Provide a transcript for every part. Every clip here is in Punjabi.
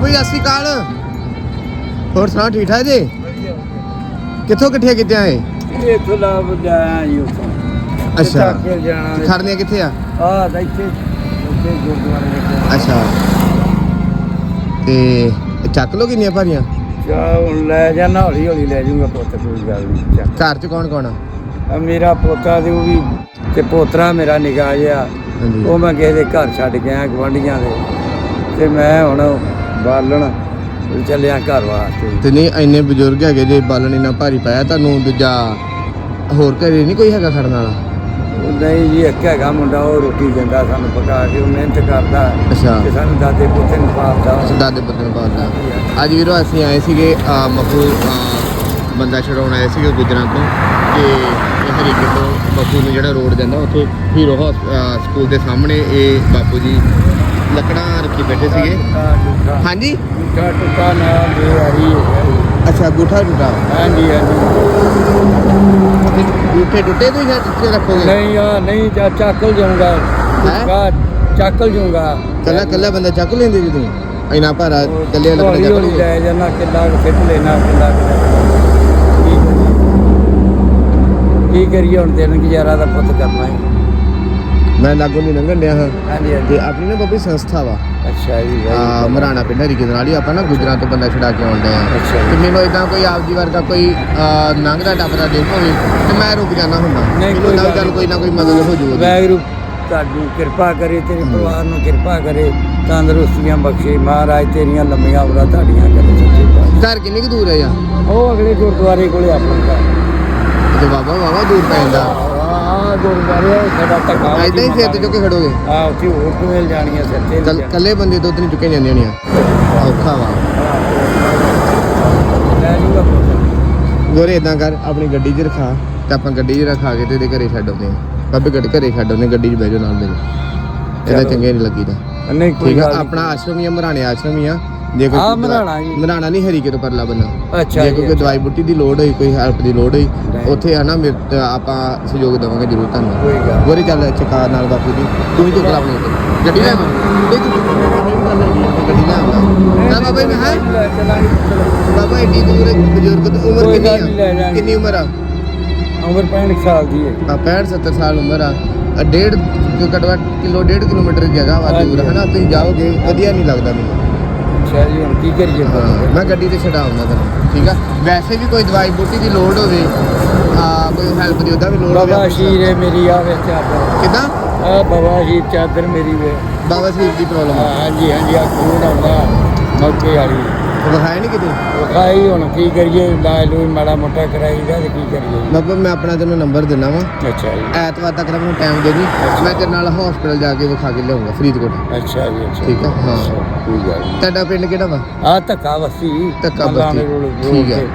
ਬਾਬੂ ਜੀ ਸਤਿ ਸ਼੍ਰੀ ਅਕਾਲ। ਹੋਰ ਸੁਣਾ ਠੀਕ ਠਾਕ ਜੀ? ਕਿੱਥੋਂ ਕਿੱਥੇ ਕਿਤੇ ਆਏ? ਤੋਂ ਲਾ ਬੁਲਾਇਆ ਜੀ ਉੱਥੋਂ। ਅੱਛਾ। ਖੜਨੀਆਂ ਕਿੱਥੇ ਆ? ਆ ਤਾਂ ਇੱਥੇ ਉੱਥੇ ਗੁਰਦੁਆਰੇ ਵਿੱਚ ਅੱਛਾ। ਤੇ ਚੱਕ ਲੋ ਕਿੰਨੀਆਂ ਭਾਰੀਆਂ? ਜਾ ਹੁਣ ਲੈ ਜਾਣਾ ਹੌਲੀ ਹੌਲੀ ਲੈ ਜਾਊਗਾ ਪੁੱਤ ਕੋਈ ਗੱਲ ਨਹੀਂ ਘਰ ਚ ਕੌਣ ਕੌਣ ਆ? ਮੇਰਾ ਪੋਤਾ ਤੇ ਉਹ ਵੀ ਤੇ ਪੋਤਰਾ ਮੇਰਾ ਨਿਗਾਹ ਹਾਂਜੀ। ਉਹ ਮੈਂ ਕਿਸੇ ਦੇ ਘਰ ਛੱਡ ਗਿਆ ਗਵਾਂਢੀਆਂ ਦੇ। ਤੇ ਮੈਂ ਹੁਣ ਬਾਲਣ ਚੱਲਿਆ ਘਰ ਵਾਸਤੇ। ਤੇ ਨਹੀਂ ਇੰਨੇ ਬਜ਼ੁਰਗ ਹੈਗੇ ਜੇ ਬਾਲਣ ਇੰਨਾ ਭਾਰੀ ਪਾਇਆ ਤੁਹਾਨੂੰ ਦੂਜਾ ਹੋਰ ਘਰੇ ਨਹੀਂ ਕੋਈ ਹੈਗਾ ਖੜਨ ਵਾਲਾ? ਉਹ ਨਹੀਂ ਜੀ ਇੱਕ ਹੈਗਾ ਮੁੰਡਾ ਉਹ ਰੋਟੀ ਦਿੰਦਾ ਸਾਨੂੰ ਪਕਾ ਕੇ ਉਹ ਮਿਹਨਤ ਕਰਦਾ। ਅੱਛਾ। ਤੇ ਸਾਨੂੰ ਦਾਦੇ ਪੁੱਤੇ ਨੂੰ ਪਾਲਦਾ। ਦਾਦੇ ਪੁੱਤ ਨੂੰ ਪਾਲਦਾ। ਅੱਜ ਵੀਰੋ ਅਸੀਂ ਆਏ ਸੀਗੇ ਮਖੂ ਬੰਦਾ ਛਡਾਉਣ ਆਏ ਸੀਗੇ ਗੁਜਰਾਂ ਤੋਂ। ਤੇ ਇਹ ਹਰੀਕੇ ਤੋਂ ਮਖੂ ਨੂੰ ਜਿਹੜਾ ਰੋਡ ਜਾਂਦਾ ਉੱਥੇ ਹੀਰੋ ਸਕੂਲ ਦੇ ਸਾਹਮਣੇ ਇਹ ਬਾਪੂ ਜੀ ਲੱਕੜਾਂ ਰੱਖੀ ਬੈਠੇ ਸੀਗੇ। ਹਾਂਜੀ? ਟੁੱਟਾ ਟੁੱਟਾ ਨਾ ਦੇ ਆਈ ਅੱਛਾ ਗੂਠਾ ਟੁੱਟਾ। ਹਾਂਜੀ ਹਾਂਜੀ। ਗੂਠੇ ਟੁੱਟੇ ਤੁਸੀਂ ਕਿੱਥੇ ਰੱਖੋਗੇ? ਨਹੀਂ ਆ ਨਹੀਂ ਜਾ ਚੱਕਲ ਜਾਊਂਗਾ ਹੈਂ? ਚੱਕਲ ਜਾਊਂਗਾ ਕੱਲਾ ਕੱਲਾ ਬੰਦਾ ਚੱਕ ਲੈਂਦੇ ਜੀ ਤੁਸੀਂ? ਇੰਨਾ ਭਾਰਾ ਕੱਲੇ ਲੱਕੜਾਂ ਚੱਕ ਹੌਲੀ ਲਓਗੇ ਲੈ ਜਾਣਾ ਕਿੱਲਾ ਕੁ ਖਿੱਚ ਲੈਣਾ ਕਿੱਲਾ ਕੁ ਲੈ ਜਾਣਾ। ਕੀ ਕਰੀਏ? ਕੀ ਕਰੀਏ ਹੁਣ ਦਿਨ ਗੁਜ਼ਾਰਾ ਦਾ ਪੁੱਤ ਕਰਨਾ ਹੈ। ਮੈਂ ਲਾਗੋਂ ਨਹੀਂ ਲੰਘਣ ਡਿਆ ਹਾਂ। ਹਾਂਜੀ ਹਾਂਜੀ। ਤੇ ਆਪਣੀ ਨਾ ਬੱਬੀ ਸੰਸਥਾ ਵਾ। ਅੱਛਾ ਜੀ ਆ ਮਰਾਣਾ ਪਿੰਡ ਹਰੀਕੇ ਦੇ ਨਾਲ ਹੀ ਆਪਾਂ ਨਾ ਗੁਜਰਾਂ ਤੋਂ ਬੰਦਾ ਛਡਾ ਕੇ ਆਉਂਦੇ ਆ ਤੇ ਜੀ। ਮੈਨੂੰ ਇਦਾਂ ਕੋਈ ਆਪ ਜੀ ਵਰਗਾ ਕੋਈ ਲੰਘਦਾ ਟੱਪਦਾ ਦੇਖ ਹੋਵੇ ਤੇ ਮੈਂ ਰੁਕ ਜਾਣਾ ਹੁੰਦਾ। ਨਹੀਂ, ਕੋਈ ਗੱਲ ਕੋਈ ਨਾ ਕੋਈ ਮਦਦ ਹੋ ਜੂਗੀ। ਵੈਗਰੂ ਤੁਹਾਨੂੰ ਕਿਰਪਾ ਕਰੇ ਤੇਰੇ ਪਰਿਵਾਰ ਨੂੰ ਕਿਰਪਾ ਕਰੇ ਤੰਦਰੁਸਤੀਆਂ ਬਖਸ਼ੇ। ਮਹਾਰਾਜ ਤੇਰੀਆਂ ਲੰਮੀਆਂ ਉਮਰਾਂ ਤੁਹਾਡੀਆਂ ਕਰੇ ਸੱਚੇ ਪਾਤਸ਼ਾਹ। ਘਰ ਕਿੰਨੀ ਕੁ ਦੂਰ ਹੈ ਯਾ ਉਹ ਅਗਲੇ ਗੁਰਦੁਆਰੇ ਕੋਲੇ ਆਪਣਾ ਤੇ ਬਾਬਾ ਬਾਬਾ ਦੂਰ ਪੈ ਜਾਂਦਾ। ਆ ਗੁਰਦੁਆਰੇ ਆ, ਸਾਡਾ ਟਕਾ ਐਦਾਂ ਹੀ ਸਿਰ ਤੇ ਚੁੱਕ ਕੇ ਖੜੋਗੇ? ਆ ਉੱਥੇ ਹੋਰ ਤੋਂ ਮਿਲ ਜਾਣੀਆਂ ਸਿਰ ਤੇ ਕੱਲ- ਕੱਲੇ ਬੰਦੇ ਤੋਂ ਨਹੀਂ ਚੁੱਕੇ ਜਾਂਦੀਆਂ ਹੋਣੀਆਂ। ਔਖਾ ਵਾ। ਲੈ ਜੂਗਾ ਪੁੱਤ। ਗੋਰੇ ਇਦਾਂ ਕਰ ਆਪਣੀ ਗੱਡੀ 'ਚ ਰਖਾ ਤੇ ਆਪਾਂ ਗੱਡੀ 'ਚ ਰਖਾ ਕੇ ਤੇ ਇਹਦੇ ਘਰੇ ਛੱਡ ਆਉਂਦੇ ਆ ਬਾਬੇ ਗੱਡੀ ਘਰੇ ਛੱਡ ਆਉਂਦੇ ਗੱਡੀ 'ਚ ਬਹਿ ਜਾਓ ਨਾਲ ਮੇਰੇ। ਇਹਦਾ ਚਲੋ। ਚੰਗੇ ਨਹੀਂ ਲੱਗੀਦਾ। ਨਹੀਂ ਕੋਈ ਠੀਕ ਆ। ਆਪਣਾ ਆਸ਼ਰਮ ਹੀ ਆ ਮਰਾਣੇ ਆਸ਼ਰਮ ਹੀ ਆ। ਜੇ ਕੋਈ ਹਾਂ, ਮਰਾਣਾ ਜੀ। ਮਰਾਣਾ ਨਹੀਂ ਹਰੀਕੇ ਤੋਂ ਪਰਲਾ ਬੰਨਾ ਅੱਛਾ ਜੇ ਕੋਈ। ਦਵਾਈ ਬੁੱਟੀ ਦੀ ਲੋੜ ਹੋਈ ਕੋਈ ਹੈਲਪ ਦੀ ਲੋੜ ਹੋਈ। ਉੱਥੇ ਆ ਨਾ ਮੇਰੇ ਤੇ ਆਪਾਂ ਸਹਿਯੋਗ ਦੇਵਾਂਗੇ ਜ਼ਰੂਰ ਤੁਹਾਨੂੰ। ਗੋਰੇ ਚੱਲ ਚਕਾ ਨਾਲ ਬਾਪੂ ਜੀ ਤੂੰ ਵੀ ਚੁੱਕ ਲਾ ਆਪਣੇ ਉੱਤੇ। ਗੱਡੀ ਲੈ ਗੱਡੀ ਲੈ ਨਾ ਬਾਬਾ ਜੀ ਹੈ। ਬਾਬਾ ਏਡੀ ਦੂਰ ਬਜ਼ੁਰਗ ਦੀ ਉਮਰ ਕਿੰਨੀ ਆ। ਕਿੰਨੀ ਉਮਰ ਆ? ਉਮਰ 65 ਸਾਲ ਦੀ ਹੈ। ਆ 65 70 ਸਾਲ ਉਮਰ ਆ। ਆ ਡੇਢ ਕਿਲੋ ਡੇਢ ਕਿਲੋਮੀਟਰ ਜਗ੍ਹਾ ਵਾ ਦੂਰ। ਹਨਾ? ਤੁਸੀਂ ਜਾਓਗੇ ਵਧੀਆ ਨਹੀਂ ਲੱਗਦਾ ਮੈਨੂੰ। ਅੱਛਾ ਜੀ ਹੁਣ ਕੀ ਕਰੀਏ ਪੁੱਤ? ਮੈਂ ਗੱਡੀ ਤੇ ਛਡਾਉਂਦਾ ਤੈਨੂੰ ਠੀਕ ਆ? ਵੈਸੇ ਵੀ ਕੋਈ ਦਵਾਈ ਬੂਟੀ ਦੀ ਲੋੜ ਹੋਵੇ ਆ ਕੋਈ ਹੈਲਪ ਦੀ ਉਹਦਾ ਵੀ ਲੋੜ ਬਾਬਾ ਹੋਵੇ ਸ਼ੀਰ। ਹੈ ਮੇਰੀ ਆ ਵਿੱਚ ਚਾਦਰ ਕਿਦਾਂ? ਆ ਬਾਬਾ ਸ਼ੀਰ ਚਾਦਰ ਮੇਰੀ ਵੇ। ਬਾਬਾ ਸ਼ਰੀਫ ਦੀ ਪ੍ਰੋਬਲਮ ਆ। ਹਾਂਜੀ ਹਾਂਜੀ ਆ ਖੂਨ ਆਉਂਦਾ ਮੌਕੇ ਵਾਲੀ। ਉਹ ਵਿਖਾਇਆ ਨਹੀਂ ਕਿਤੇ? ਉਹ ਖਾਈ ਹੁਣ ਕੀ ਕਰੀਏ? ਇਲਾਜ ਲੂਜ ਮਾੜਾ ਮੋਟਾ ਕਰਾਈਦਾ ਤੇ ਕੀ ਕਰੀਏ? ਬਾਬਾ ਮੈਂ ਆਪਣਾ ਤੈਨੂੰ ਨੰਬਰ ਦਿੰਦਾ ਵਾ। ਅੱਛਾ ਜੀ। ਐਤਵਾਰ ਤੱਕ ਦਾ ਮੈਨੂੰ ਟਾਈਮ ਦੇ। ਦੀ ਮੈਂ ਤੇਰੇ ਨਾਲ ਹਸਪੀਟਲ ਜਾ ਕੇ ਵਿਖਾ ਕੇ ਲਿਆਉਂਗਾ ਫਰੀਦਕੋਟ। ਅੱਛਾ ਜੀ ਅੱਛਾ। ਠੀਕ ਆ, ਹਾਂ। ਕੋਈ ਗੱਲ ਨਹੀਂ ਤੁਹਾਡਾ ਪਿੰਡ ਕਿਹੜਾ ਵਾ? ਆ ਧੱਕਾ ਵਸੀ ਧੱਕਾ ਮੱਲਾਣੇ। ਰੋਡ- ਰੋਡ ਠੀਕ ਹੈ। ਤੇ।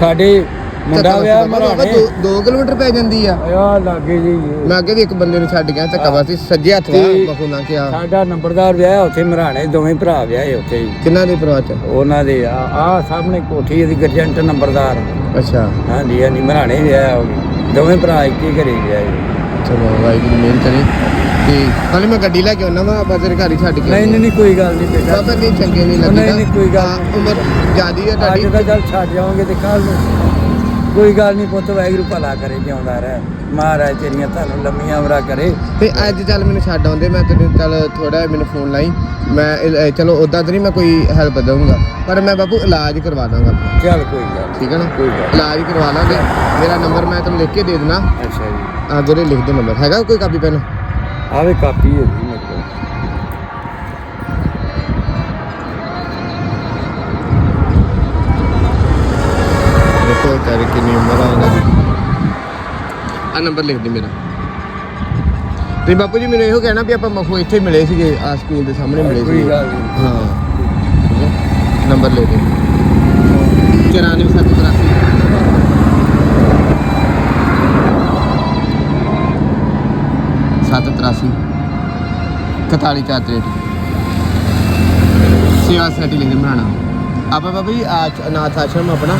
ਸਾਡੇ ਮੁੰਡਾ ਵਿਆਹ ਮਰਾਣੇ 2 ਕਿਲੋਮੀਟਰ ਪੈ ਜਾਂਦੀ ਆ। ਆ ਲਾਗੇ ਜੀ। ਅੱਗੇ ਵੀ ਇੱਕ ਬੰਦੇ ਨੂੰ ਛੱਡ ਗਿਆ ਧੱਕਾ ਵਾਸੀ ਸੱਜੇ ਹੱਥ ਵਾ ਤੇ- ਬਖੂ ਨਾ ਕਿਹਾ। ਸਾਡਾ ਨੰਬਰਦਾਰ ਵਿਆਹ ਉੱਥੇ ਮਰਾਣੇ ਦੋਵੇਂ ਭਰਾ ਵਿਆਹੇ ਉੱਥੇ ਹੀ। ਕਿੰਨਾ ਦੇ ਪਰਿਵਾਰ ਚ? ਉਹਨਾਂ ਦੇ ਆ ਆਹ ਸਾਹਮਣੇ ਕੋਠੀ ਇਹਦੀ ਗਰਜੰਟ ਨੰਬਰਦਾਰ। ਅੱਛਾ। ਹਾਂਜੀ ਹਾਂਜੀ ਮਰਾਣੇ ਵਿਆਹ ਹੋ ਗਏ ਦੋਵੇਂ ਭਰਾ ਇੱਕ ਹੀ ਘਰੇ ਵਿਆਹੇ। ਚਲੋ ਵਾਹਿਗੁਰੂ ਮਿਹਰ ਕਰੇ। ਤੇ ਹਾਲੇ ਮੈਂ ਗੱਡੀ ਲੈ ਕੇ ਆਉਣਾ ਵਾ ਆਪਾਂ ਤੇਰੇ ਘਰ ਹੀ ਛੱਡ ਕੇ ਨਹੀਂ ਨਹੀਂ ਨਹੀਂ ਕੋਈ ਗੱਲ ਨਹੀਂ ਬੇਟਾ। ਬਾਬਾ ਨਹੀਂ ਚੰਗੇ ਨਹੀਂ ਨਹੀਂ, ਲੱਗਦਾ। ਨਹੀਂ, ਕੋਈ ਗੱਲ ਹਾਂ, ਨਹੀਂ। ਉਮਰ ਜਿਆਦੀ ਆ ਅੱਜ ਤੁਹਾਡੀ। ਤਾਂ ਚੱਲ ਛੱਡ ਜਾਵਾਂਗੇ ਤੇ ਕੱਲ ਨੂੰ ਕੋਈ ਗੱਲ ਨਹੀਂ ਪੁੱਤ ਵਾਹਿਗੁਰੂ ਭਲਾ ਕਰੇ ਜਿਉਂਦਾ ਰਹਿ। ਮਹਾਰਾਜ ਤੇਰੀਆਂ ਤੁਹਾਨੂੰ ਲੰਮੀਆਂ ਉਮਰਾਂ ਕਰੇ। ਤੇ ਅੱਜ ਚੱਲ ਮੈਨੂੰ ਛੱਡ ਆਉਂਦੇ ਮੈਂ ਤੈਨੂੰ ਚੱਲ ਥੋੜਾ ਮੈਨੂੰ ਫੋਨ ਲਾਈ। ਮੈਂ ਇਹ ਚਲੋ ਉਦਾਂ ਤਾਂ ਨਹੀਂ ਮੈਂ ਕੋਈ ਹੈਲਪ ਦਊਂਗਾ ਪਰ ਮੈਂ ਬਾਬੂ ਇਲਾਜ ਕਰਵਾ ਦਾਂਗਾ ਆਪਣਾ। ਚੱਲ ਕੋਈ ਗੱਲ ਠੀਕ ਹੈ ਨਾ? ਕੋਈ ਗੱਲ ਇਲਾਜ ਕਰਵਾ ਲਾਂਗੇ। ਮੇਰਾ ਨੰਬਰ ਮੈਂ ਤੈਨੂੰ ਲਿਖ ਕੇ ਦੇ ਦੇਣਾ ਨੀ। ਅੱਛਾ ਜੀ। ਆ ਗੋਰੇ ਲਿਖ ਦੇ ਨੰਬਰ ਹੈਗਾ ਕੋਈ ਕਾਪੀ ਪੈਨ ਆਵੇ ਕਾਪੀ ਹੈ ਜੀ ਮੇਰੇ ਦੇਖੋ ਕਰ ਕਿੰਨੀ ਉਮਰ ਆ ਉਹਨਾਂ ਦੀ। ਆ ਨੰਬਰ ਲਿਖ ਦੇ ਮੇਰਾ। ਤੇ ਬਾਪੂ ਜੀ ਮੈਨੂੰ ਇਹੋ ਕਹਿਣਾ ਵੀ ਆਪਾਂ ਮਖੂ ਇੱਥੇ ਮਿਲੇ ਸੀਗੇ ਆ ਸਕੂਲ ਦੇ ਸਾਹਮਣੇ ਮਿਲੇ ਸੀਗੇ। ਹਾਂ। ਨੰਬਰ ਲੈ ਦੇ 94783 783 41 43 ਸੇਵਾ ਸੈਟੀ ਲਿਖ ਦੇ ਬਣਾਣਾ ਆਪਾਂ ਬਾਬਾ ਜੀ ਆ ਅਨਾਥ ਆਸ਼ਰਮ ਆਪਣਾ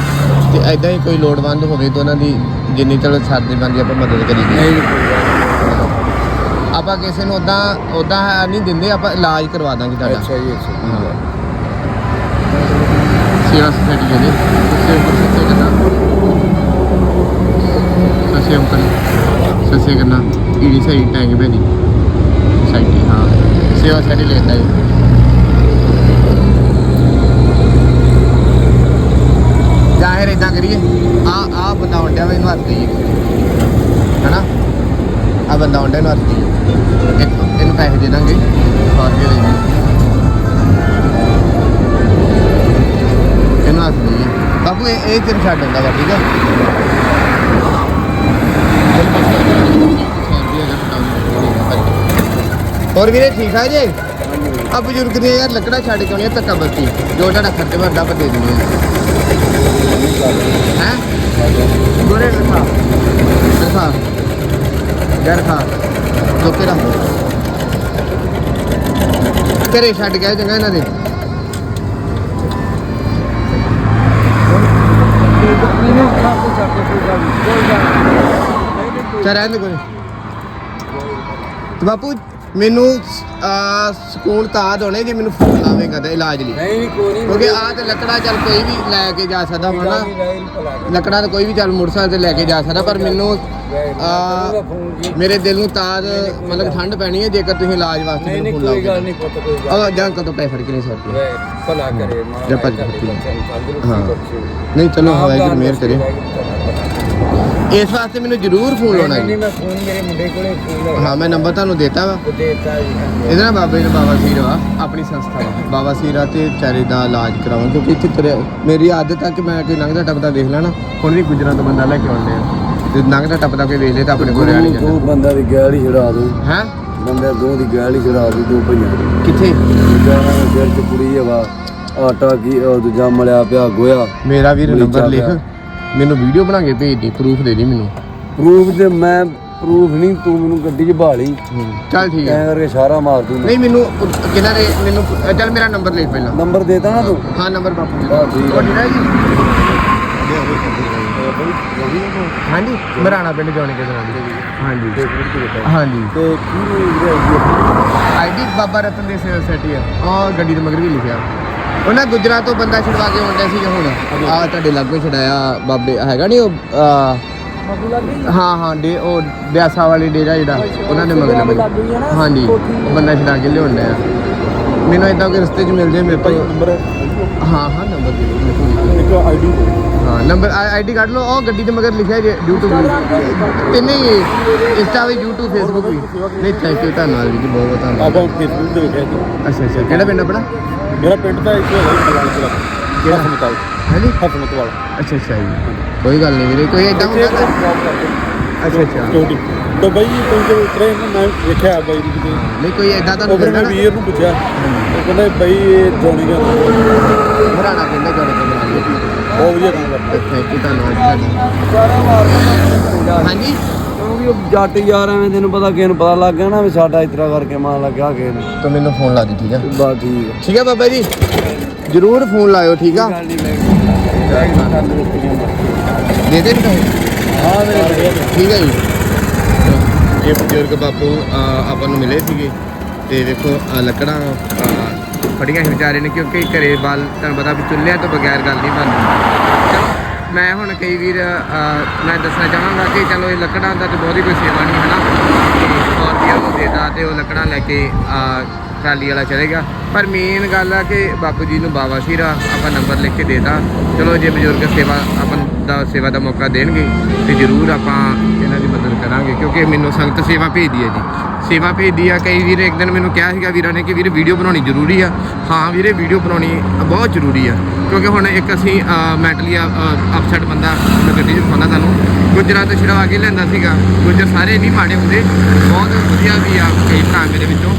ਤੇ ਐਦਾਂ ਹੀ ਕੋਈ ਲੋੜਵੰਦ ਹੋਵੇ ਤਾਂ ਉਹਨਾਂ ਦੀ ਜਿੰਨੀ ਚਲੋ ਸਾਡੀ ਬਣਦੀ ਆਪਾਂ ਮਦਦ ਕਰੀਏ। ਨੀ। ਆਪਾਂ ਕਿਸੇ ਨੂੰ ਉਦਾਂ ਉਦਾਂ ਨਹੀਂ ਦਿੰਦੇ ਆਪਾਂ ਇਲਾਜ ਕਰਵਾ ਦਾਂਗੇ ਤੁਹਾਡਾ। ਅੱਛਾ ਜੀ ਅੱਛਾ ਨੀ। ਸੇਵਾ ਸੁਸਾਇਟੀ ਕਹਿੰਦੇ। ਸਸੇ ਉੱਪਰ ਸੱਸੇ ਕਰਨਾ ਸਸੇ ਉੱਪਰ ਸਸੇ ਕਰਨਾ ਇਹ ਸਹੀ ਟੈਂਗ ਭੇਜੀ ਸੁਸਾਇਟੀ ਹਾਂ। ਸੇਵਾ ਸੁਸਾਇਟੀ ਲੈਂਦਾ ਹੈ ਇਦਾਂ ਕਰੀਏ। ਆ ਆ ਬੰਦਾ ਹੁੰਦਿਆ ਵਾ, ਇਹਨੂੰ ਹੱਥ ਦੇਈਏ। ਹੈਨਾ? ਆ ਬੰਦਾ ਹੁੰਦਿਆ ਇਹਨੂੰ ਹੱਥ ਦੇਈਏ। ਇਹਨੂੰ ਪੈਸੇ ਦੇ ਦਾਂਗੇ। ਸੌ ਰੁਪਏ ਦੇ ਇਹਨੂੰ ਹੱਥ ਦੇਈਏ। ਬਾਬੂ ਇਹ ਇਹ ਤੈਨੂੰ ਛੱਡ ਦਿੰਦਾ ਵਾ, ਠੀਕ ਆ? ਹੋਰ ਵੀਰੇ, ਠੀਕ ਆ ਜੇ? ਆ ਬਜ਼ੁਰਗ ਦੀਆਂ ਯਾਰ ਲੱਕੜਾ ਛੱਡ ਕੇ ਆਉਣੀਆਂ ਧੱਕਾ ਬੱਤੀ ਜੋ ਤੁਹਾਡਾ ਖਰਚ ਭਰਦਾ ਆਪਾਂ ਦੇ ਦਿੰਦੇ ਆ। ਹੈ ਗੋਰੇ ਰਖਾ ਰਖਾ ਯਾਰ ਖਾ ਲੋਕੇ ਘਰੇ ਛੱਡ ਗਿਆ ਚੰਗਾ ਇਹਨਾਂ ਦੇ ਚਾ ਰਹਿਣ ਦੇ ਕੋਈ ਤੇ ਬਾਪੂ ਮੈਨੂੰ ਆ ਸਕੂਨ ਤਾਂ ਦੋਣੇ ਜੇ ਮੈਨੂੰ ਫੋਨ ਲਾਵੇਂਗਾ ਤੇ ਇਲਾਜ ਲਈ। ਨਹੀਂ ਕੋਈ ਨਹੀਂ ਕਿਉਂਕਿ ਆ ਤੇ ਲੱਕੜਾ ਚੱਲ ਕੋਈ ਵੀ ਲੈ ਕੇ ਜਾ ਸਕਦਾ ਵਾ ਨਾ। ਲੱਕੜਾ ਤਾਂ ਕੋਈ ਵੀ ਚੱਲ ਮੋਟਰਸਾਈਕਲ ਤੇ ਲੈ ਕੇ ਜਾ ਸਕਦਾ ਪਰ ਮੈਨੂੰ ਆ ਮੇਰੇ ਦਿਲ ਨੂੰ ਤਾਂ ਮਤਲਬ ਠੰਡ ਪੈਣੀ ਹੈ ਜੇਕਰ ਤੁਸੀਂ ਇਲਾਜ ਵਾਸਤੇ ਨਹੀਂ ਮੈਨੂੰ ਨਹੀਂ ਫੋਨ ਕੋਈ ਗੱਲ ਨਹੀਂ ਪੁੱਤ ਕੋਈ ਗੱਲ ਆ ਜਾਂ ਕਦੋਂ ਪੈਸੇ ਫੜ ਕੇ ਨਹੀਂ ਸਕਦੇ ਵੇ ਭਲਾ ਕਰੇ ਮਾਂ ਜਾਂ ਭੱਜ ਤੁਹਾਡੇ ਭੱਜੀ। ਬੱਚਿਆਂ ਨੂੰ ਤੰਦਰੁਸਤੀ ਹਾਂ। ਨਹੀਂ ਚਲੋ ਵਾਹਿਗੁਰੂ ਮਿਹਰ ਕਰੇ। ਇਸ ਵਾਸਤੇ ਮੈਨੂੰ ਜ਼ਰੂਰ ਫੋਨ ਲਾਉਣਾ ਨਹੀਂ ਜੀ ਮੈਂ ਫੋਨ ਮੇਰੇ ਮੁੰਡੇ ਕੋਲੇ ਫੋਨ ਹਾਂ ਮੈਂ ਨੰਬਰ ਤੁਹਾਨੂੰ ਦੇਤਾ ਵਾ। ਦੇਤਾ ਜੀ ਇਹਦੇ ਨਾਲ ਬਾਬੇ ਨੂੰ ਬਾਬਾ ਸੀਰ ਵਾ ਆਪਣੀ ਸੰਸਥਾ ਵਾ। ਬਾਬਾ ਸੀਰਾ ਤੇ ਵਿਚਾਰੇ ਦਾ ਇਲਾਜ ਕਰਾਉਣ ਕਿਉਂਕਿ ਇੱਥੇ ਤੁਰਿਆ ਮੇਰੀ ਆਦਤ ਆ ਕਿ ਮੈਂ ਕੋਈ ਲੰਘਦਾ ਟੱਪਦਾ ਦੇਖ ਲੈਣਾ। ਹੁਣ ਵੀ ਗੁਜਰਾਂ ਤੋਂ ਬੰਦਾ ਲੈ ਕੇ ਆਉਂਦੇ ਆ। ਤੇ ਲੰਘਦਾ ਟੱਪਦਾ ਕੋਈ ਵੇਖ ਲੇ ਤਾਂ ਆਪਣੇ ਕੋਲ ਰਹਿ ਨਹੀਂ ਜਾਂਦਾ। ਬੰਦਾ ਦੀ ਗੈਲ ਹੀ ਛੜਾ ਦੋ ਹੈ? ਬੰਦੇ ਦੋ ਦੀ ਗੈਲ ਹੀ ਛੜਾ ਦੋ ਦੋ ਭਈਆਂ ਦੀ। ਕਿੱਥੇ? ਜਾਣਾ ਸਿਰ ਚ ਕੁੜੀ ਹਵਾ ਆਟਾ ਕੀ ਉਹ ਦੂਜਾ ਮਲਿਆ ਪਿਆ ਗੋਇਆ। ਮੇਰਾ ਵੀਰ ਨੰਬਰ ਲਿਖ। ਮੈਨੂੰ ਵੀਡੀਓ ਬਣਾ ਕੇ ਭੇਜ ਦੀ ਪ੍ਰੂਫ ਦੇ ਦੀ ਮੈਨੂੰ। ਪ੍ਰੂਫ ਤੇ ਮੈਂ ਪ੍ਰੂਫ ਨਹੀਂ ਤੂੰ ਮੈਨੂੰ ਗੱਡੀ 'ਚ ਭਾਲੀ ਚੱਲ ਠੀਕ ਐ ਕਰਕੇ ਸਾਰਾ ਮਾਰ ਦੂੰ ਨਹੀਂ ਮੈਨੂੰ ਕਿਹਨਾਂ ਨੇ ਮੈਨੂੰ ਚੱਲ ਮੇਰਾ ਨੰਬਰ ਲਿਖ ਪਹਿਲਾਂ। ਨੰਬਰ ਦੇਤਾ ਨਾ ਤੂੰ? ਹਾਂ ਨੰਬਰ ਬਾਪੂ ਹੈ। ਤੁਹਾਡੀ ਨਾ ਜੀ? ਹਾਂਜੀ ਮਰਾਣਾ ਪਿੰਡ ਜਾਣੇ ਕੇ ਦਰਾਂ ਹਾਂਜੀ। ਹਾਂਜੀ। ਤੇ ਕੀ ਆਈਡੀ ਬਾਬਾ ਰਤਨ ਦੇ ਸੈਟੀ ਆ। ਆ ਗੱਡੀ ਦੇ ਮਗਰ ਵੀ ਲਿਖਿਆ। ਉਹਨਾਂ ਗੁਜਰਾਂ ਤੋਂ ਬੰਦਾ ਛਡਵਾ ਕੇ ਆਉਂਦਾ ਸੀ ਹੁਣ। ਆ ਤੁਹਾਡੇ ਲਾਗੋਂ ਛਡਾਇਆ ਬਾਬੇ ਹੈਗਾ ਨਹੀਂ ਉਹ ਆ, ਹਾਂ ਹਾਂ ਡੇ ਉਹ ਬਿਆਸਾ ਵਾਲੀ ਡੇਰਾ ਜਿਹੜਾ ਉਹਨਾਂ ਦੇ ਮਗਰ ਲੱਗ ਹਾਂਜੀ ਉਹ ਬੰਦਾ ਛਡਾ ਕੇ ਲਿਆਉਂਦਾ ਆ ਮੈਨੂੰ ਇਦਾਂ ਕੋਈ ਰਸਤੇ 'ਚ ਮਿਲ ਜੇ ਮੇਰੇ ਤੋਂ। ਨੰਬਰ ਹਾਂ? ਹਾਂ ਨੰਬਰ ਦੇ ਦਿਓ ਮੇਰੇ ਕੋਲ। ਇੱਕ ਆਈਡੀ ਹਾਂ ਨੰਬਰ ਆਈਡੀ ਕੱਢ ਲਓ ਉਹ ਗੱਡੀ ਦੇ ਮਗਰ ਲਿਖਿਆ ਜੇ YouTube ਤੇ? ਨਹੀਂ ਇੰਸਟਾ ਵੀ YouTube Facebook ਵੀ। ਨਹੀਂ ਥੈਂਕ ਯੂ ਧੰਨਵਾਦ ਜੀ ਬਹੁਤ ਬਹੁਤ ਧੰਨਵਾਦ। ਆਪਾਂ ਫੇਸਬੁੱਕ ਤੇ ਵੇਖਿਆ ਸੀ। ਅੱਛਾ ਅੱਛਾ ਕਿਹੜਾ ਪਿੰਡ ਆਪਣਾ? ਮੇਰਾ ਪਿੰਡ ਤਾਂ ਇੱਕ ਹੈਗਾ ਮਲਾਲ ਚਲਾ ਕਿਹੜਾ? ਹਸਮਤਾਲ ਹਾਂਜੀ ਹਸਮਤ ਵਾਲਾ ਅੱਛਾ ਅੱਛਾ ਜੀ। ਕੋਈ ਗੱਲ ਨਹੀਂ ਵੀਰੇ ਕੋਈ ਇਦਾਂ ਹੁੰਦਾ ਤਾਂ- ਅੱਛਾ ਅੱਛਾ। ਚੋਟੀ ਤਾਂ ਬਾਈ ਤੂੰ ਜਦੋਂ ਉਤਰੇ ਨਾ ਮੈਂ ਵੇਖਿਆ ਬਾਈ ਦੀ ਕਿਤੇ। ਨਹੀਂ ਕੋਈ ਇਦਾਂ ਤਾਂ ਉਹ ਫਿਰ ਮੈਂ ਨਾ। ਵੀਰ ਨੂੰ ਪੁੱਛਿਆ। ਉਹ ਕਹਿੰਦਾ ਬਾਈ ਇਹ ਜੋਣੀ ਦਾ ਮਰਾਣਾ ਕਹਿੰਦਾ ਜੋੜੇ ਤੋਂ ਬਣਾ ਲਈ ਬਹੁਤ ਵਧੀਆ ਕੰਮ ਕਰਦਾ। ਥੈਂਕ ਯੂ ਧੰਨਵਾਦ ਜੀ ਸਾਰਾ ਮਾਰਦਾ ਹਾਂਜੀ? ਕਿਉਂਕਿ ਉਹ ਜੱਟ ਯਾਰ ਐਵੇਂ ਤੈਨੂੰ ਪਤਾ ਕਿਸੇ ਨੂੰ ਪਤਾ ਲੱਗ ਗਿਆ ਨਾ ਵੀ ਸਾਡਾ ਇਸ ਤਰ੍ਹਾਂ ਕਰਕੇ ਮਾਨ ਲੱਗਿਆ ਕਿਸੇ ਨੂੰ। ਤਾਂ ਮੈਨੂੰ ਫੋਨ ਲਾ ਦੀ ਠੀਕ ਆ? ਬਸ ਠੀਕ ਹੈ ਠੀਕ ਆ ਬਾਬਾ ਜੀ? ਜਰੂਰ ਫੋਨ ਲਾਇਓ ਠੀਕ ਆ? ਗੱਲ ਨਹੀਂ ਮੈਂ ਦੇ ਦੇ ਪੈਸੇ ਹਾਂ ਮੇਰੇ ਠੀਕ ਹੈ ਜੀ। ਇਹ ਬਜ਼ੁਰਗ ਬਾਪੂ ਆਪਾਂ ਨੂੰ ਮਿਲੇ ਸੀਗੇ। ਤੇ ਵੇਖੋ ਲੱਕੜਾਂ ਫੜੀਆਂ ਸੀ ਵਿਚਾਰੇ ਨੇ ਕਿਉਂਕਿ ਘਰੇ ਬਾਲ ਤੁਹਾਨੂੰ ਪਤਾ ਵੀ ਚੁੱਲ੍ਹਿਆਂ ਤੋਂ ਬਗੈਰ ਗੱਲ ਨਹੀਂ ਬਣਦੀ। ਮੈਂ ਹੁਣ ਕਈ ਵੀਰ ਮੈਂ ਦੱਸਣਾ ਚਾਹਾਂਗਾ ਕਿ ਚਲੋ ਇਹ ਲੱਕੜਾਂ ਦਾ ਤੇ ਬਹੁਤੀ ਕੋਈ ਸੇਵਾ ਨਹੀਂ ਹੈ ਨਾ 100 ਰੁਪਇਆ ਨੂੰ ਦੇਤਾ ਤੇ ਉਹ ਲੱਕੜਾਂ ਲੈ ਕੇ ਟਰਾਲੀ ਵਾਲਾ ਚਲੇਗਾ। ਪਰ ਮੇਨ ਗੱਲ ਆ ਕਿ ਬਾਪੂ ਜੀ ਨੂੰ ਬਾਬਾ ਸੀਰਾ ਆਪਾਂ ਨੰਬਰ ਲਿਖ ਕੇ ਦੇਤਾ। ਚਲੋ ਜੇ ਬਜ਼ੁਰਗ ਸੇਵਾ, ਆਪਾਂ ਦਾ ਸੇਵਾ ਦਾ ਮੌਕਾ ਦੇਣਗੇ, ਤੇ ਜ਼ਰੂਰ ਆਪਾਂ ਇਹਨਾਂ ਦੀ ਕਰਾਂਗੇ, ਕਿਉਂਕਿ ਮੈਨੂੰ ਸੰਗਤ ਸੇਵਾ ਭੇਜਦੀ ਹੈ ਜੀ। ਸੇਵਾ ਭੇਜਦੀ ਆ, ਕਈ ਵੀਰ ਇੱਕ ਦਿਨ ਮੈਨੂੰ ਕਿਹਾ ਸੀਗਾ ਵੀਰਾਂ ਨੇ ਕਿ ਵੀਰੇ ਵੀਡੀਓ ਬਣਾਉਣੀ ਜ਼ਰੂਰੀ ਆ। ਹਾਂ ਵੀਰੇ, ਵੀਡੀਓ ਬਣਾਉਣੀ ਬਹੁਤ ਜ਼ਰੂਰੀ ਆ, ਕਿਉਂਕਿ ਹੁਣ ਇੱਕ ਅਸੀਂ ਮੈਂਟਲੀ ਅਪਸੈਟ ਬੰਦਾ ਗੱਡੀ 'ਚ ਪਾਉਂਦਾ ਤੁਹਾਨੂੰ। ਗੁੱਜਰਾਂ ਤੋਂ ਛਡਵਾ ਕੇ ਲੈਂਦਾ ਸੀਗਾ। ਗੁੱਜਰ ਸਾਰੇ ਨਹੀਂ ਮਾੜੇ ਹੁੰਦੇ, ਬਹੁਤ ਵਧੀਆ ਵੀ ਆ ਕਈ ਭਰਾ ਮੇਰੇ ਵਿੱਚੋਂ।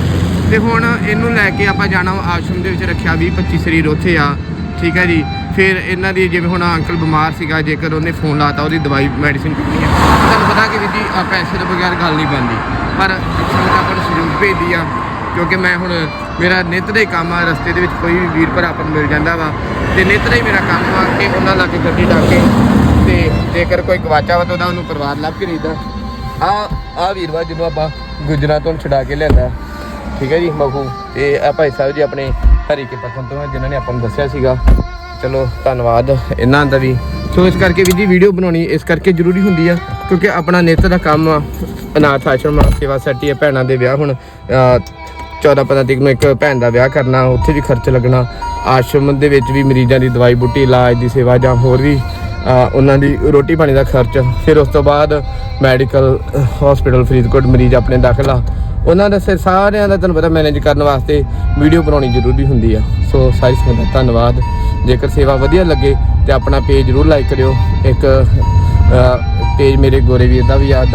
ਤੇ ਹੁਣ ਇਹਨੂੰ ਲੈ ਕੇ ਆਪਾਂ ਜਾਣਾ ਵਾ ਆਸ਼ਰਮ ਦੇ ਵਿੱਚ ਰੱਖਿਆ 20 25 ਸਰੀਰ ਉੱਥੇ ਆ, ਠੀਕ ਹੈ ਜੀ। ਫਿਰ ਇਹਨਾਂ ਦੀ ਜਿਵੇਂ ਹੁਣ ਅੰਕਲ ਬਿਮਾਰ ਸੀਗਾ ਜੇਕਰ ਉਹਨੇ ਫੋਨ ਲਾਤਾ ਉਹਦੀ ਦਵਾਈ ਮੈਡੀਸਿਨ ਕਿੰਨੀ ਹੈ। ਤੁਹਾਨੂੰ ਪਤਾ ਕਿ ਵੀ ਜੀ ਆਹ ਪੈਸੇ ਤੋਂ ਬਗੈਰ ਗੱਲ ਨਹੀਂ ਬਣਦੀ। ਪਰ ਸੰਗਤ ਆਪਾਂ ਨੂੰ ਸਹਿਯੋਗ ਭੇਜਦੀ ਆ ਕਿਉਂਕਿ ਮੈਂ ਹੁਣ ਮੇਰਾ ਨਿੱਤ ਦਾ ਹੀ ਕੰਮ ਆ ਰਸਤੇ ਦੇ ਵਿੱਚ ਕੋਈ ਵੀ ਵੀਰ ਭਰਾ ਆਪਾਂ ਨੂੰ ਮਿਲ ਜਾਂਦਾ ਵਾ। ਤੇ ਨਿੱਤ ਦਾ ਹੀ ਮੇਰਾ ਕੰਮ ਆ ਕਿ ਉਹਨਾਂ ਲਾ ਕੇ ਗੱਡੀ ਡਾ ਕੇ ਤੇ ਜੇਕਰ ਕੋਈ ਗਵਾਚਾ ਵਾ ਤਾਂ ਉਹਦਾ ਉਹਨੂੰ ਪਰਿਵਾਰ ਲੱਭ ਕੇ ਦੇਈਦਾ। ਆ ਆ ਵੀਰਵਾ ਜਿਹਨੂੰ ਆਪਾਂ ਗੁਜਰਾਂ ਤੋਂ ਛਡਾ ਕੇ ਲਿਆਂਦਾ। ਠੀਕ ਹੈ ਜੀ ਮਖੂ। ਤੇ ਆ ਭਾਈ ਸਾਹਿਬ ਜੀ ਆਪਣੇ ਹਰੀ ਕੇ ਪਸੰਦ ਤੋਂ ਆ, ਜਿਨ੍ਹਾਂ ਨੇ ਆਪਾਂ ਨੂੰ ਦੱਸਿਆ ਸੀਗਾ। ਚਲੋ ਧੰਨਵਾਦ। ਇਹਨਾਂ ਦਾ ਵੀ। ਸੋ ਇਸ ਕਰਕੇ ਵੀ ਜੀ ਵੀਡੀਓ ਬਣਾਉਣੀ ਇਸ ਕਰਕੇ ਜ਼ਰੂਰੀ ਹੁੰਦੀ ਆ ਕਿਉਂਕਿ ਆਪਣਾ ਨਿੱਤ ਦਾ ਕੰਮ ਆ। ਅਨਾਥ ਆਸ਼ਰਮ ਆ, ਸੇਵਾ ਸੱਟੀ ਆ ਭੈਣਾਂ ਦੇ ਵਿਆਹ ਹੁਣ 14 15 ਤਰੀਕ ਨੂੰ ਇੱਕ ਭੈਣ ਦਾ ਵਿਆਹ ਕਰਨਾ ਉੱਥੇ ਵੀ ਖਰਚ ਲੱਗਣਾ। ਆਸ਼ਰਮ ਦੇ ਵਿੱਚ ਵੀ ਮਰੀਜ਼ਾਂ ਦੀ ਦਵਾਈ ਬੂਟੀ ਇਲਾਜ ਦੀ ਸੇਵਾ ਜਾਂ ਹੋਰ ਵੀ ਉਹਨਾਂ ਦੀ ਰੋਟੀ ਪਾਣੀ ਦਾ ਖਰਚ। ਫਿਰ ਉਸ ਤੋਂ ਬਾਅਦ ਮੈਡੀਕਲ ਹਸਪੀਟਲ ਫਰੀਦਕੋਟ ਮਰੀਜ਼ ਆਪਣੇ ਦਾਖਲਾ ਉਹਨਾਂ ਦਾ ਸਿਰ ਸਾਰਿਆਂ ਦਾ ਤੁਹਾਨੂੰ ਪਤਾ ਮੈਨੇਜ ਕਰਨ ਵਾਸਤੇ ਵੀਡੀਓ ਬਣਾਉਣੀ ਜ਼ਰੂਰੀ ਹੁੰਦੀ ਆ। ਸੋ ਸਾਰੀ ਸੰਗਤ ਦਾ ਧੰਨਵਾਦ। ਜੇਕਰ ਸੇਵਾ ਵਧੀਆ ਲੱਗੇ ਤੇ ਆਪਣਾ ਪੇਜ ਜ਼ਰੂਰ ਲਾਈਕ ਕਰਿਓ। ਇੱਕ ਪੇਜ ਮੇਰੇ ਗੋਰੇ ਵੀਰ ਦਾ ਵੀ ਆ।